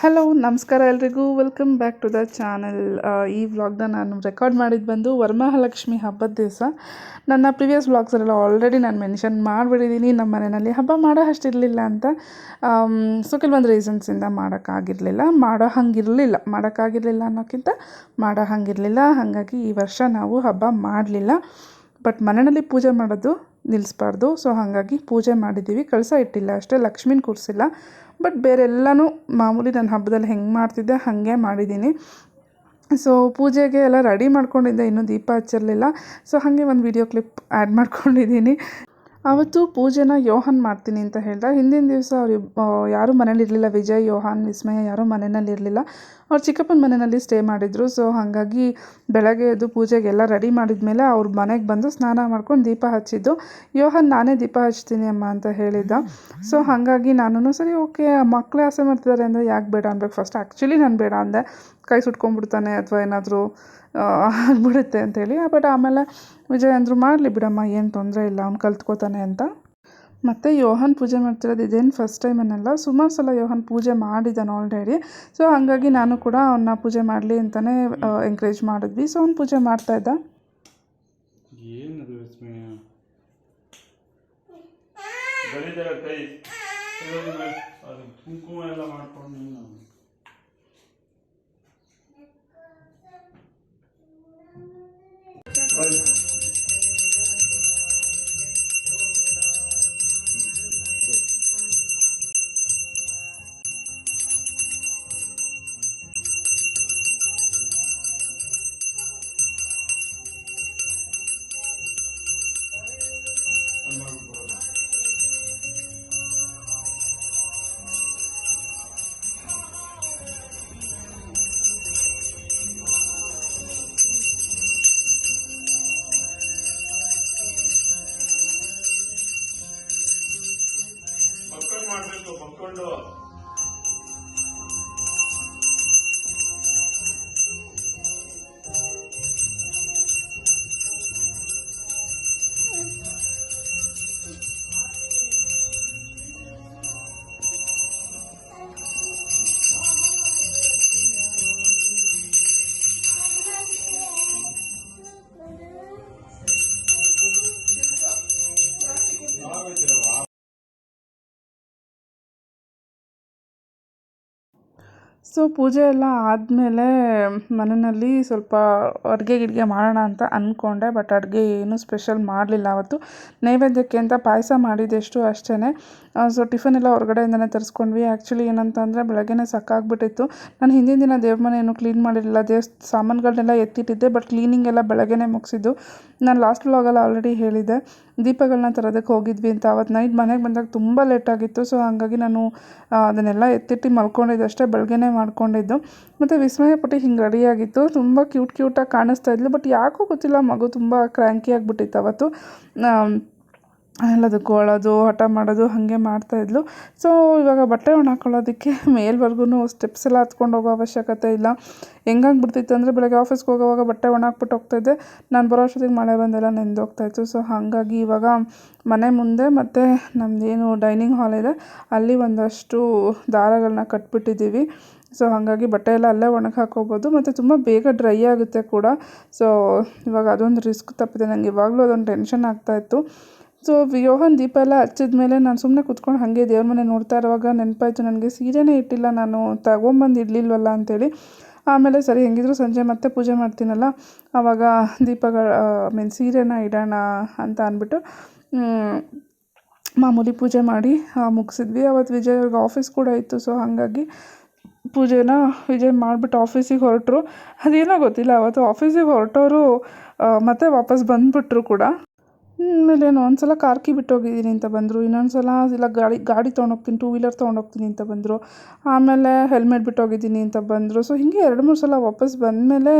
Hello ನಮಸ್ಕಾರ ಎಲ್ರಿಗೂ. Welcome back to the channel ಈ ವ್ಲಾಗ್ನ ನಾನು ರೆಕಾರ್ಡ್ ಮಾಡಿದ್ದು ಬಂದು ವರಮಹಾಲಕ್ಷ್ಮಿ ಹಬ್ಬದ ದಿವಸ. ನನ್ನ ಪ್ರಿವಿಯಸ್ ವ್ಲಾಗ್ಸಲ್ಲೆಲ್ಲ ಆಲ್ರೆಡಿ ನಾನು ಮೆನ್ಷನ್ ಮಾಡಿಬಿಟ್ಟಿದ್ದೀನಿ ನಮ್ಮ ಮನೆಯಲ್ಲಿ ಹಬ್ಬ ಮಾಡೋ ಅಷ್ಟಿರಲಿಲ್ಲ ಅಂತ. ಸೊ ಕೆಲವೊಂದು ರೀಸನ್ಸಿಂದ ಮಾಡೋಕ್ಕಾಗಿರಲಿಲ್ಲ. ಮಾಡೋ ಹಂಗಿರಲಿಲ್ಲ. ಮಾಡೋಕ್ಕಾಗಿರಲಿಲ್ಲ ಅನ್ನೋಕ್ಕಿಂತ ಮಾಡೋ ಹಂಗಿರಲಿಲ್ಲ. ಹಾಗಾಗಿ ಈ ವರ್ಷ ನಾವು ಹಬ್ಬ ಮಾಡಲಿಲ್ಲ. ಬಟ್ ಮನೆಯಲ್ಲಿ ಪೂಜೆ ಮಾಡೋದು ನಿಲ್ಲಿಸ್ಬಾರ್ದು ಸೊ ಹಾಗಾಗಿ ಪೂಜೆ ಮಾಡಿದ್ದೀವಿ. ಕಳಸ ಇಟ್ಟಿಲ್ಲ ಅಷ್ಟೇ, ಲಕ್ಷ್ಮೀನ ಕೂರಿಸಿಲ್ಲ. ಬಟ್ ಬೇರೆಲ್ಲನೂ ಮಾಮೂಲಿ ನಾನು ಹಬ್ಬದಲ್ಲಿ ಹೆಂಗೆ ಮಾಡ್ತಿದ್ದೆ ಹಾಗೆ ಮಾಡಿದ್ದೀನಿ. ಸೊ ಪೂಜೆಗೆ ಎಲ್ಲ ರೆಡಿ ಮಾಡ್ಕೊಂಡಿದ್ದೆ, ಇನ್ನೂ ದೀಪ ಹಚ್ಚಿರಲಿಲ್ಲ. ಸೊ ಹಾಗೆ ಒಂದು ವಿಡಿಯೋ ಕ್ಲಿಪ್ ಆ್ಯಡ್ ಮಾಡ್ಕೊಂಡಿದ್ದೀನಿ. ಆವತ್ತು ಪೂಜೆನ ಯೋಹನ್ ಮಾಡ್ತೀನಿ ಅಂತ ಹೇಳ್ದ. ಹಿಂದಿನ ದಿವಸ ಅವ್ರು ಯಾರೂ ಮನೇಲಿ ಇರಲಿಲ್ಲ. ವಿಜಯ್, ಯೋಹಾನ್, ವಿಸ್ಮಯ ಯಾರೂ ಮನೆಯಲ್ಲಿ ಇರಲಿಲ್ಲ. ಅವ್ರು ಚಿಕ್ಕಪ್ಪನ ಮನೆಯಲ್ಲಿ ಸ್ಟೇ ಮಾಡಿದರು. ಸೊ ಹಾಗಾಗಿ ಬೆಳಗ್ಗೆ ಎದ್ದು ಪೂಜೆಗೆಲ್ಲ ರೆಡಿ ಮಾಡಿದ ಮೇಲೆ ಅವ್ರ ಮನೆಗೆ ಬಂದು ಸ್ನಾನ ಮಾಡ್ಕೊಂಡು ದೀಪ ಹಚ್ಚಿದ್ದು. ಯೋಹನ್, ನಾನೇ ದೀಪ ಹಚ್ತೀನಿ ಅಮ್ಮ ಅಂತ ಹೇಳಿದ್ದ. ಸೊ ಹಾಗಾಗಿ ನಾನು ಸರಿ, ಓಕೆ ಮಕ್ಕಳು ಆಸೆ ಮಾಡ್ತಿದ್ದಾರೆ ಅಂದರೆ ಯಾಕೆ ಬೇಡ ಅನ್ಬೇಕು. ಫಸ್ಟ್ ಆ್ಯಕ್ಚುಲಿ ನಾನು ಬೇಡ ಅಂದೆ. ಕೈ ಸುಟ್ಕೊಂಡ್ಬಿಡ್ತಾನೆ ಅಥವಾ ಏನಾದರೂ ಆಗ್ಬಿಡುತ್ತೆ ಅಂತೇಳಿ. ಬಟ್ ಆಮೇಲೆ ವಿಜಯ್ ಅಂದರು ಮಾಡಲಿ, ಬಿಡಮ್ಮ, ಏನು ತೊಂದರೆ ಇಲ್ಲ, ಅವ್ನು ಕಲ್ತ್ಕೋತಾನೆ ಅಂತ. ಮತ್ತು ಯೋಹನ್ ಪೂಜೆ ಮಾಡ್ತಿರೋದು ಇದೇನು ಫಸ್ಟ್ ಟೈಮ್ ಅನ್ನಲ್ಲ, ಸುಮಾರು ಸಲ ಯೋಹನ್ ಪೂಜೆ ಮಾಡಿದ್ದಾನೆ ಆಲ್ರೆಡಿ ಸೊ ಹಾಗಾಗಿ ನಾನು ಕೂಡ ಅವನ್ನ ಪೂಜೆ ಮಾಡಲಿ ಅಂತಲೇ ಎಂಕರೇಜ್ ಮಾಡಿದ್ವಿ. ಸೊ ಅವ್ನು ಪೂಜೆ ಮಾಡ್ತಾಯಿದ್ದ ಕೈ ಇರೋದ್ರ ಅದು ಕುಂಕುಮ ಎಲ್ಲ ಮಾಡ್ಕೊಂಡು ನೀನು ಸೊ ಪೂಜೆ ಎಲ್ಲ ಆದಮೇಲೆ ಮನೆಯಲ್ಲಿ ಸ್ವಲ್ಪ ಅಡುಗೆ ಗಿಡಿಗೆ ಮಾಡೋಣ ಅಂತ ಅಂದ್ಕೊಂಡೆ ಬಟ್ ಅಡುಗೆ ಏನೂ ಸ್ಪೆಷಲ್ ಮಾಡಲಿಲ್ಲ ಅವತ್ತು. ನೈವೇದ್ಯಕ್ಕೆ ಅಂತ ಪಾಯಸ ಮಾಡಿದ್ದೆಷ್ಟು ಅಷ್ಟೇ ಸೊ ಟಿಫನ್ ಎಲ್ಲ ಹೊರಗಡೆಯಿಂದನೇ ತರಿಸ್ಕೊಂಡ್ವಿ. ಆ್ಯಕ್ಚುಲಿ ಏನಂತ ಅಂದರೆ ಬೆಳಗ್ಗೆನೇ ಸಾಕಾಗ್ಬಿಟ್ಟಿತ್ತು ನಾನು ಹಿಂದಿನ ದಿನ ದೇವ್ರ ಕ್ಲೀನ್ ಮಾಡಿರಲಿಲ್ಲ. ದೇವ್ ಸಾಮಾನುಗಳನ್ನೆಲ್ಲ ಎತ್ತಿಟ್ಟಿದ್ದೆ, ಬಟ್ ಕ್ಲೀನಿಂಗ್ ಎಲ್ಲ ಬೆಳಗ್ಗೆನೇ ಮುಗಿಸಿದ್ದು. ನಾನು ಲಾಸ್ಟ್ ವ್ಲಾಗಲ್ಲಿ ಆಲ್ರೆಡಿ ಹೇಳಿದ್ದೆ. ದೀಪಗಳನ್ನ ತರೋದಕ್ಕೆ ಹೋಗಿದ್ವಿ ಅಂತ. ಅವತ್ತು ನೈಟ್ ಮನೆಗೆ ಬಂದಾಗ ತುಂಬ ಲೇಟಾಗಿತ್ತು ಸೊ ಹಾಗಾಗಿ ನಾನು ಅದನ್ನೆಲ್ಲ ಎತ್ತಿಟ್ಟು ಮಲ್ಕೊಂಡಿದ್ದು ಅಷ್ಟೇ ಬೆಳಗ್ಗೆನೇ ಮಾಡ್ಕೊಂಡಿದ್ದು. ಮತ್ತು ವಿಸ್ಮಯ ಹಿಂಗೆ ರೆಡಿಯಾಗಿತ್ತು ತುಂಬ ಕ್ಯೂಟ್ ಕ್ಯೂಟಾಗಿ ಕಾಣಿಸ್ತಾ ಇದ್ಲು. ಬಟ್ ಯಾಕೋ ಗೊತ್ತಿಲ್ಲ, ಮಗು ತುಂಬ ಕ್ರ್ಯಾಂಕಿ ಆಗಿಬಿಟ್ಟಿತ್ತು ಅವತ್ತು. ಎಲ್ಲದಕ್ಕೂ ಅಳೋದು ಹಠ ಮಾಡೋದು, ಹಾಗೆ ಮಾಡ್ತಾಯಿದ್ಲು ಸೊ ಇವಾಗ ಬಟ್ಟೆ ಒಣ ಹಾಕೊಳ್ಳೋದಕ್ಕೆ ಮೇಲ್ವರೆಗೂ ಸ್ಟೆಪ್ಸ್ ಎಲ್ಲ ಹತ್ಕೊಂಡು ಹೋಗೋ ಅವಶ್ಯಕತೆ ಇಲ್ಲ. ಹೆಂಗಾಗ್ಬಿಡ್ತಿತ್ತು ಅಂದರೆ ಬೆಳಗ್ಗೆ ಆಫೀಸ್ಗೆ ಹೋಗೋವಾಗ ಬಟ್ಟೆ ಒಣ ಹಾಕ್ಬಿಟ್ಟು ಹೋಗ್ತಾಯಿದ್ದೆ ನಾನು ಬರೋ ಅಷ್ಟೊತ್ತಿಗೆ ಮಳೆ ಬಂದೆಲ್ಲ ನೆಂದೋಗ್ತಾಯಿತ್ತು ಸೊ ಹಾಗಾಗಿ ಇವಾಗ ಮನೆ ಮುಂದೆ ಮತ್ತು ನಮ್ಮದೇನು ಡೈನಿಂಗ್ ಹಾಲ್ ಇದೆ. ಅಲ್ಲಿ ಒಂದಷ್ಟು ದಾರಗಳನ್ನ ಕಟ್ಬಿಟ್ಟಿದ್ದೀವಿ. ಸೊ ಹಾಗಾಗಿ ಬಟ್ಟೆ ಎಲ್ಲ ಅಲ್ಲೇ ಒಣಗಿ ಹಾಕೋಬೋದು ಮತ್ತು ತುಂಬ ಬೇಗ ಡ್ರೈ ಆಗುತ್ತೆ ಕೂಡ. ಸೊ ಇವಾಗ ಅದೊಂದು ರಿಸ್ಕ್ ತಪ್ಪಿದೆ. ನನಗೆ ಇವಾಗಲೂ ಅದೊಂದು ಟೆನ್ಷನ್ ಆಗ್ತಾಯಿತ್ತು ಸೊ ವಿಯೋಹನ್ ದೀಪ ಎಲ್ಲ ಹಚ್ಚಿದ ಮೇಲೆ ನಾನು ಸುಮ್ಮನೆ ಕುತ್ಕೊಂಡು ಹಾಗೆ ದೇವ್ರ ಮನೆ ನೋಡ್ತಾ ಇರುವಾಗ ನೆನಪಾಯ್ತು ನನಗೆ ಸೀರೆನೇ ಇಟ್ಟಿಲ್ಲ, ನಾನು ತಗೊಂಬಂದು ಇಡಲಿಲ್ವಲ್ಲ ಅಂತೇಳಿ. ಆಮೇಲೆ ಸರಿ, ಹೆಂಗಿದ್ರು ಸಂಜೆ ಮತ್ತೆ ಪೂಜೆ ಮಾಡ್ತೀನಲ್ಲ ಆವಾಗ ದೀಪಗಳ ಐ ಮೀನ್ ಸೀರೆನ ಇಡೋಣ ಅಂತ ಅಂದ್ಬಿಟ್ಟು ಮಾಮೂಲಿ ಪೂಜೆ ಮಾಡಿ ಮುಗಿಸಿದ್ವಿ. ಅವತ್ತು ವಿಜಯ್ ಅವ್ರಿಗೆ ಆಫೀಸ್ ಕೂಡ ಇತ್ತು, ಸೊ ಹಾಗಾಗಿ ಪೂಜೆನ ವಿಜಯ್ ಮಾಡಿಬಿಟ್ಟು ಆಫೀಸಿಗೆ ಹೊರಟರು. ಅದೇನೋ ಗೊತ್ತಿಲ್ಲ, ಅವತ್ತು ಆಫೀಸಿಗೆ ಹೊರಟೋರು ಮತ್ತೆ ವಾಪಸ್ ಬಂದುಬಿಟ್ರು ಕೂಡ. ಆಮೇಲೆ ಏನು ಒಂದು ಸಲ ಕಾರ್ಕಿ ಬಿಟ್ಟು ಹೋಗಿದ್ದೀನಿ ಅಂತ ಬಂದರು. ಇನ್ನೊಂದು ಸಲ ಇಲ್ಲ, ಗಾಡಿ ಗಾಡಿ ತೊಗೊಂಡೋಗ್ತೀನಿ ಟೂ ವೀಲರ್ ತೊಗೊಂಡೋಗ್ತೀನಿ ಅಂತ ಬಂದರು. ಆಮೇಲೆ ಹೆಲ್ಮೆಟ್ ಬಿಟ್ಟು ಹೋಗಿದ್ದೀನಿ ಅಂತ ಬಂದರು. ಸೊ ಹೀಗೆ ಎರಡು, ಮೂರು ಸಲ ವಾಪಸ್ ಬಂದಮೇಲೆ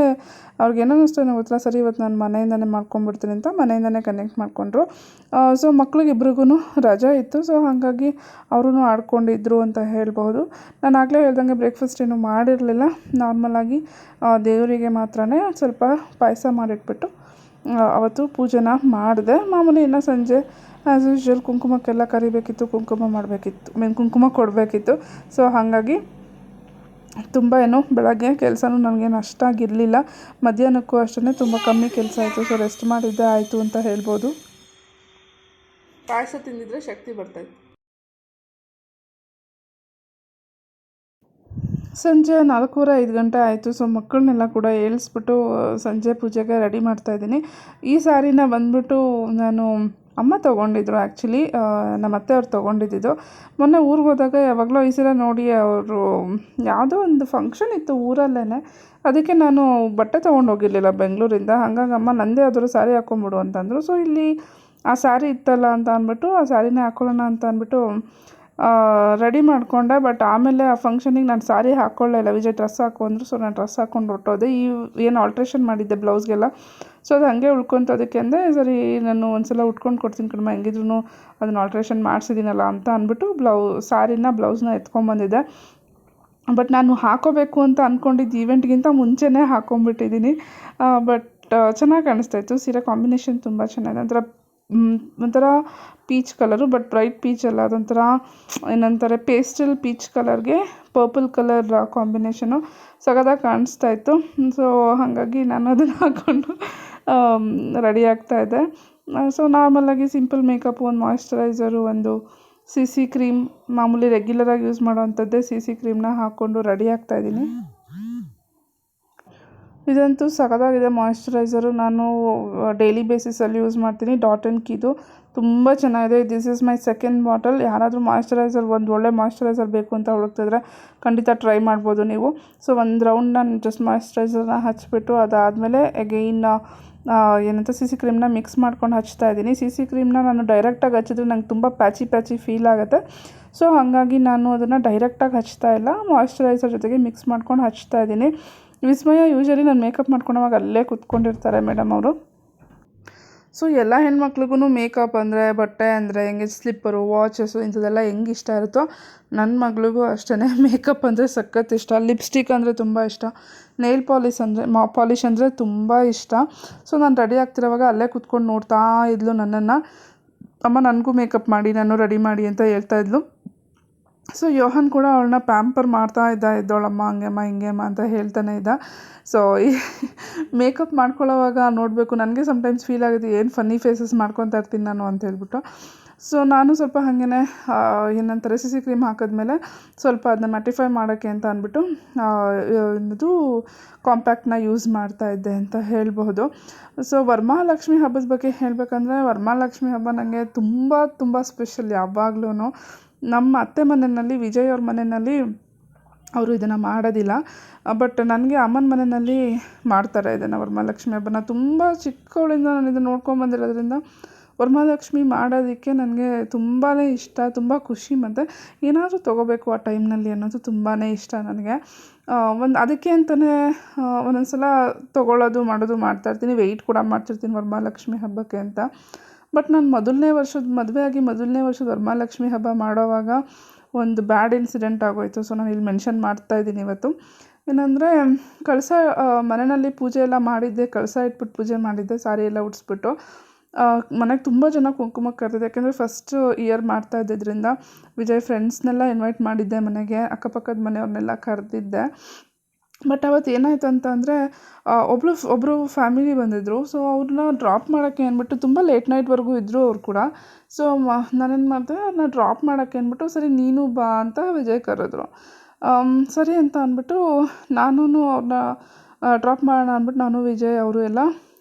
ಅವ್ರಿಗೆ ಏನೋ ಅನಿಸ್ತು, ಏನೋ ಗೊತ್ತಿಲ್ಲ ಸರಿ, ಇವತ್ತು ನಾನು ಮನೆಯಿಂದನೇ ಮಾಡ್ಕೊಂಬಿಡ್ತೀನಿ ಅಂತ ಮನೆಯಿಂದನೇ ಕನೆಕ್ಟ್ ಮಾಡಿಕೊಂಡ್ರು. ಸೊ ಮಕ್ಳಿಗೆ ಇಬ್ರಿಗೂ ರಜೆ ಇತ್ತು. ಸೊ ಹಾಗಾಗಿ ಅವರು ಆಡ್ಕೊಂಡಿದ್ರು ಅಂತ ಹೇಳ್ಬೋದು ನಾನು ಆಗಲೇ ಹೇಳ್ದಂಗೆ ಬ್ರೇಕ್ಫಾಸ್ಟ್ ಏನು ಮಾಡಿರಲಿಲ್ಲ. ನಾರ್ಮಲಾಗಿ ದೇವರಿಗೆ ಮಾತ್ರ ಸ್ವಲ್ಪ ಪಾಯಸ ಮಾಡಿಟ್ಬಿಟ್ಟು ಅವತ್ತು ಪೂಜೆನ ಮಾಡಿದೆ. ಮಾಮೂಲಿ ಇನ್ನು ಸಂಜೆ ಆ್ಯಸ್ ಯೂಶ್ವಲ್ ಕುಂಕುಮಕ್ಕೆಲ್ಲ ಕರಿಬೇಕಿತ್ತು, ಕುಂಕುಮ ಮಾಡಬೇಕಿತ್ತು ಮೀನ್ ಕುಂಕುಮ ಕೊಡಬೇಕಿತ್ತು. ಸೊ ಹಾಗಾಗಿ ತುಂಬ ಏನು ಬೆಳಗ್ಗೆ ಕೆಲಸನೂ ನನಗೇನು ಅಷ್ಟಾಗಿರಲಿಲ್ಲ ಮಧ್ಯಾಹ್ನಕ್ಕೂ ಅಷ್ಟೇ ತುಂಬ ಕಮ್ಮಿ ಕೆಲಸ ಆಯಿತು. ಸೊ ರೆಸ್ಟ್ ಮಾಡಿದ್ದೆ, ಆಯಿತು ಅಂತ ಹೇಳ್ಬೋದು. ಪಾಯಸ ತಿಂದಿದ್ರೆ ಶಕ್ತಿ ಬರ್ತಾಯಿತ್ತು ಸಂಜೆ ನಾಲ್ಕೂವರೆ ಐದು ಗಂಟೆ ಆಯಿತು ಸೊ ಮಕ್ಕಳನ್ನೆಲ್ಲ ಕೂಡ ಏಳಿಸ್ಬಿಟ್ಟು ಸಂಜೆ ಪೂಜೆಗೆ ರೆಡಿ ಮಾಡ್ತಾಯಿದ್ದೀನಿ ಈ ಸ್ಯಾರಿನ ಬಂದುಬಿಟ್ಟು ನಾನು ಅಮ್ಮ ತೊಗೊಂಡಿದ್ರು ಆ್ಯಕ್ಚುಲಿ ನಮ್ಮ ಅತ್ತೆ ಅವ್ರು ತೊಗೊಂಡಿದ್ದು ಮೊನ್ನೆ ಊರಿಗೆ ಹೋದಾಗ ಯಾವಾಗಲೂ ಈ ಸಲ ನೋಡಿ ಅವರು ಯಾವುದೋ ಒಂದು ಫಂಕ್ಷನ್ ಇತ್ತು ಊರಲ್ಲೇ ಅದಕ್ಕೆ ನಾನು ಬಟ್ಟೆ ತೊಗೊಂಡು ಹೋಗಿರಲಿಲ್ಲ ಬೆಂಗಳೂರಿಂದ. ಹಾಗಾಗಿ ಅಮ್ಮ ನಂದೇ ಆದರೂ ಸ್ಯಾರಿ ಹಾಕ್ಕೊಂಬಿಡು ಅಂತಂದರು. ಸೊ ಇಲ್ಲಿ ಆ ಸ್ಯಾರಿ ಇತ್ತಲ್ಲ ಅಂತ ಅಂದ್ಬಿಟ್ಟು, ಆ ಸ್ಯಾರಿನೇ ಹಾಕೊಳ್ಳೋಣ ಅಂತ ಅಂದ್ಬಿಟ್ಟು ರೆಡಿ ಮಾಡಿಕೊಂಡೆ ಬಟ್ ಆಮೇಲೆ ಆ ಫಂಕ್ಷನಿಗೆ ನಾನು ಸಾರಿ ಹಾಕ್ಕೊಳ್ಳೇ ವಿಜಯ್ ಡ್ರೆಸ್ ಹಾಕು ಅಂದರು ಸೊ ನಾನು ಡ್ರೆಸ್ ಹಾಕ್ಕೊಂಡು ಹೊರಟೋದೆ. ಈ ಏನು ಆಲ್ಟ್ರೇಷನ್ ಮಾಡಿದ್ದೆ ಬ್ಲೌಸ್ಗೆಲ್ಲ ಸೊ ಅದು ಹಾಗೆ ಉಳ್ಕೊತೋದಕ್ಕೆ ಅಂದೆ, ಸರಿ, ನಾನು ಒಂದು ಸಲ ಉಟ್ಕೊಂಡು ಕೊಡ್ತೀನಿ ಕಡಿಮೆ ಹೆಂಗಿದ್ರು ಅದನ್ನು ಆಲ್ಟ್ರೇಷನ್ ಮಾಡಿಸಿದ್ದೀನಲ್ಲ ಅಂತ ಅಂದ್ಬಿಟ್ಟು ಬ್ಲೌ ಸಾರಿನ ಬ್ಲೌಸ್ನ ಎತ್ಕೊಂಡ್ಬಂದಿದ್ದೆ ಬಟ್ ನಾನು ಹಾಕೋಬೇಕು ಅಂತ ಅಂದ್ಕೊಂಡಿದ್ದು ಈವೆಂಟ್ಗಿಂತ ಮುಂಚೆನೇ ಹಾಕ್ಕೊಂಬಿಟ್ಟಿದ್ದೀನಿ ಬಟ್ ಚೆನ್ನಾಗಿ ಕಾಣಿಸ್ತಾ ಇತ್ತು. ಸೀರೆ ಕಾಂಬಿನೇಷನ್ ತುಂಬ ಚೆನ್ನಾಗಿದೆ. ಒಂಥರ ಒಂಥರ peach colour but bright peach ಅಲ್ಲ, ಅದೊಂಥರ, ಏನಂತಾರೆ ಪೇಸ್ಟಲ್ ಪೀಚ್ ಕಲರ್ಗೆ ಪರ್ಪಲ್ ಕಲರ್ ಕಾಂಬಿನೇಷನು ಸಖತ್ತಾಗಿ ಕಾಣಿಸ್ತಾ ಇತ್ತು. ಸೊ ಹಾಗಾಗಿ ನಾನು ಅದನ್ನು ಹಾಕ್ಕೊಂಡು ರೆಡಿ ಆಗ್ತಾ ಇದ್ದೆ. ಸೊ ನಾರ್ಮಲಾಗಿ ಸಿಂಪಲ್ ಮೇಕಪ್ ಒಂದು ಮಾಯಿಶ್ಚರೈಸರು ಒಂದು ಸಿ ಸಿ ಕ್ರೀಮ್ ಮಾಮೂಲಿ ರೆಗ್ಯುಲರಾಗಿ ಯೂಸ್ ಮಾಡೋವಂಥದ್ದೇ ಸಿ ಸಿ ಕ್ರೀಮ್ನ ಹಾಕ್ಕೊಂಡು ರೆಡಿ ಆಗ್ತಾಯಿದ್ದೀನಿ ಇದಂತೂ ಸಖತ್ತಾಗಿದೆ ಮಾಯಿಶ್ಚರೈಸರು ನಾನು ಡೈಲಿ ಬೇಸಿಸಲ್ಲಿ ಯೂಸ್ ಮಾಡ್ತೀನಿ. ಡಾಟ್ ಆ್ಯಂಡ್ ಕೀದು ತುಂಬ ಚೆನ್ನಾಗಿದೆ. This is my second bottle ಯಾರಾದರೂ ಮಾಯಿಶ್ಚರೈಸರ್ ಒಂದು ಒಳ್ಳೆ ಮಾಯಿಶ್ಚರೈಸರ್ ಬೇಕು ಅಂತ ಹುಡುಕ್ತಿದ್ರೆ ಖಂಡಿತ ಟ್ರೈ ಮಾಡ್ಬೋದು ನೀವು. ಸೊ ಒಂದು ರೌಂಡ್ ನಾನು ಜಸ್ಟ್ ಮಾಯಿಶ್ಚರೈಸರ್ನ ಹಚ್ಚಿಬಿಟ್ಟು ಅದಾದಮೇಲೆ ಅಗೈನ್ ಏನಂತ ಸಿ ಸಿ ಕ್ರೀಮ್ನ ಮಿಕ್ಸ್ ಮಾಡ್ಕೊಂಡು ಹಚ್ತಾ ಇದ್ದೀನಿ. ಸಿ ಸಿ ಕ್ರೀಮ್ನ ನಾನು ಡೈರೆಕ್ಟಾಗಿ ಹಚ್ಚಿದ್ರೆ ನಂಗೆ ತುಂಬ ಪ್ಯಾಚಿ ಪ್ಯಾಚಿ ಫೀಲ್ ಆಗುತ್ತೆ. ಸೊ ಹಾಗಾಗಿ ನಾನು ಅದನ್ನು ಡೈರೆಕ್ಟಾಗಿ ಹಚ್ತಾ ಇಲ್ಲ. ಮಾಯಿಶ್ಚರೈಸರ್ ಜೊತೆಗೆ ಮಿಕ್ಸ್ ಮಾಡ್ಕೊಂಡು ಹಚ್ತಾ ಇದ್ದೀನಿ. ವಿಸ್ಮಯ ಯೂಶಲಿ ನಾನು ಮೇಕಪ್ ಮಾಡ್ಕೊಳೋವಾಗ ಅಲ್ಲೇ ಕೂತ್ಕೊಂಡಿರ್ತಾರೆ ಮೇಡಮ್ ಅವರು. ಸೊ ಎಲ್ಲ ಹೆಣ್ಮಕ್ಳಿಗೂ ಮೇಕಪ್ ಅಂದರೆ, ಬಟ್ಟೆ ಅಂದರೆ, ಹೆಂಗೆ ಸ್ಲಿಪ್ಪರು ವಾಚಸ್ಸು ಇಂಥದ್ದೆಲ್ಲ ಹೆಂಗೆ ಇಷ್ಟ ಇರುತ್ತೋ ನನ್ನ ಮಗಳಿಗೂ ಅಷ್ಟೇ ಮೇಕಪ್ ಅಂದರೆ ಸಖತ್ ಇಷ್ಟ. ಲಿಪ್ಸ್ಟಿಕ್ ಅಂದರೆ ತುಂಬ ಇಷ್ಟ. ನೇಲ್ ಪಾಲಿಶ್ ಅಂದರೆ, ಮಾ ಪಾಲಿಶ್ ಅಂದರೆ ತುಂಬ ಇಷ್ಟ. ಸೊ ನಾನು ರೆಡಿ ಆಗ್ತಿರೋವಾಗ ಅಲ್ಲೇ ಕೂತ್ಕೊಂಡು ನೋಡ್ತಾ ಇದ್ಲು ನನ್ನನ್ನು. ಅಮ್ಮ, ನನಗೂ ಮೇಕಪ್ ಮಾಡಿ, ನಾನು ರೆಡಿ ಮಾಡಿ ಅಂತ ಹೇಳ್ತಾ ಇದ್ಲು. ಸೊ ಯೋಹನ್ ಕೂಡ ಅವಳನ್ನ ಪ್ಯಾಂಪರ್ ಮಾಡ್ತಾ ಇದ್ದ ಇದ್ದವಳಮ್ಮ ಹಂಗೆಮ್ಮ, ಹಿಂಗೆಮ್ಮ ಅಂತ ಹೇಳ್ತಾನೆ ಇದ್ದ. ಸೊ ಈ ಮೇಕಪ್ ಮಾಡ್ಕೊಳ್ಳೋವಾಗ ನೋಡಬೇಕು. ನನಗೆ ಸಮ್ಟೈಮ್ಸ್ ಫೀಲ್ ಆಗುತ್ತೆ, ಏನು ಫನ್ನಿ ಫೇಸಸ್ ಮಾಡ್ಕೊತಾ ಇರ್ತೀನಿ ನಾನು ಅಂತ ಹೇಳ್ಬಿಟ್ಟು. ಸೊ ನಾನು ಸ್ವಲ್ಪ ಹಾಗೇ ಏನಂತಾರೆ ಸಿ ಸಿ ಕ್ರೀಮ್ ಹಾಕಿದ್ಮೇಲೆ ಸ್ವಲ್ಪ ಅದನ್ನ ಮ್ಯಾಟಿಫೈ ಮಾಡೋಕ್ಕೆ ಅಂತ ಅಂದ್ಬಿಟ್ಟು ಇದು ಕಾಂಪ್ಯಾಕ್ಟ್ನ ಯೂಸ್ ಮಾಡ್ತಾ ಇದ್ದೆ ಅಂತ ಹೇಳಬಹುದು. ಸೊ ವರಮಹಾಲಕ್ಷ್ಮಿ ಹಬ್ಬದ ಬಗ್ಗೆ ಹೇಳಬೇಕಂದ್ರೆ, ವರಮಹಾಲಕ್ಷ್ಮಿ ಹಬ್ಬ ನನಗೆ ತುಂಬ ತುಂಬ ಸ್ಪೆಷಲ್ ಯಾವಾಗ್ಲೂ ನಮ್ಮ ಅತ್ತೆ ಮನೆಯಲ್ಲಿ, ವಿಜಯ್ ಅವ್ರ ಮನೆಯಲ್ಲಿ ಅವರು ಇದನ್ನು ಮಾಡೋದಿಲ್ಲ. ಬಟ್ ನನಗೆ ಅಮ್ಮನ ಮನೆಯಲ್ಲಿ ಮಾಡ್ತಾರೆ ಇದನ್ನು ವರಮಹಾಲಕ್ಷ್ಮಿ ಹಬ್ಬನ ತುಂಬ ಚಿಕ್ಕವಳಿಂದ ನಾನು ಇದನ್ನು ನೋಡ್ಕೊಂಬಂದಿರೋದ್ರಿಂದ ವರಮಹಾಲಕ್ಷ್ಮಿ ಮಾಡೋದಕ್ಕೆ ನನಗೆ ತುಂಬಾ ಇಷ್ಟ, ತುಂಬ ಖುಷಿ. ಮತ್ತು ಏನಾದರೂ ತೊಗೋಬೇಕು ಆ ಟೈಮ್ನಲ್ಲಿ ಅನ್ನೋದು ತುಂಬಾ ಇಷ್ಟ ನನಗೆ. ಒಂದು ಅದಕ್ಕೆ ಅಂತಲೇ ಒಂದೊಂದು ಸಲ ತೊಗೊಳ್ಳೋದು ಮಾಡೋದು ಮಾಡ್ತಾಯಿರ್ತೀನಿ ವೆಯ್ಟ್ ಕೂಡ ಮಾಡ್ತಿರ್ತೀನಿ ವರಮಹಾಲಕ್ಷ್ಮಿ ಹಬ್ಬಕ್ಕೆ ಅಂತ. ಬಟ್ ನಾನು ಮೊದಲನೇ ವರ್ಷದ, ಮದುವೆ ಆಗಿ ಮೊದಲನೇ ವರ್ಷದ ವರಮಹಾಲಕ್ಷ್ಮಿ ಹಬ್ಬ ಮಾಡೋವಾಗ ಒಂದು ಬ್ಯಾಡ್ ಇನ್ಸಿಡೆಂಟ್ ಆಗೋಯಿತು. ಸೊ ನಾನು ಇಲ್ಲಿ ಮೆನ್ಷನ್ ಮಾಡ್ತಾ ಇದ್ದೀನಿ ಇವತ್ತು. ಏನಂದರೆ, ಕಳಸ ಮನೆಯಲ್ಲಿ ಪೂಜೆ ಎಲ್ಲ ಮಾಡಿದ್ದೆ, ಕಳಸ ಇಟ್ಬಿಟ್ಟು ಪೂಜೆ ಮಾಡಿದ್ದೆ, ಸಾರಿ ಎಲ್ಲ ಉಡಿಸ್ಬಿಟ್ಟು. ಮನೆಗೆ ತುಂಬ ಜನ ಕುಂಕುಮಕ್ಕೆ ಕರೆದಿದ್ದೆ ಯಾಕೆಂದರೆ ಫಸ್ಟ್ ಇಯರ್ ಮಾಡ್ತಾ ಇದ್ದಿದ್ದರಿಂದ ವಿಜಯ್ ಫ್ರೆಂಡ್ಸ್ನೆಲ್ಲ ಇನ್ವೈಟ್ ಮಾಡಿದ್ದೆ ಮನೆಗೆ, ಅಕ್ಕಪಕ್ಕದ ಮನೆಯವ್ರನ್ನೆಲ್ಲ ಕರೆದಿದ್ದೆ. ಬಟ್ ಅವತ್ತು ಏನಾಯಿತು ಅಂತ ಅಂದರೆ ಒಬ್ಬರು ಒಬ್ಬರು ಫ್ಯಾಮಿಲಿ ಬಂದಿದ್ದರು ಸೊ ಅವ್ರನ್ನ ಡ್ರಾಪ್ ಮಾಡೋಕ್ಕೆ ಅಂದ್ಬಿಟ್ಟು ತುಂಬ ಲೇಟ್ ನೈಟ್ವರೆಗೂ ಇದ್ದರು ಅವ್ರು ಕೂಡ. ಸೊ ಮ, ನಾನೇನು ಮಾಡಿದೆ ಅವ್ರನ್ನ ಡ್ರಾಪ್ ಮಾಡೋಕ್ಕೆ ಅಂದ್ಬಿಟ್ಟು, ಸರಿ, ನೀನು ಬಾ ಅಂತ ವಿಜಯ್ ಕರೆದ್ರು. ಸರಿ ಅಂತ ಅಂದ್ಬಿಟ್ಟು ನಾನು ಅವ್ರನ್ನ ಡ್ರಾಪ್ ಮಾಡೋಣ ಅಂದ್ಬಿಟ್ಟು ನಾನು, ವಿಜಯ್ ಅವರು ಎಲ್ಲ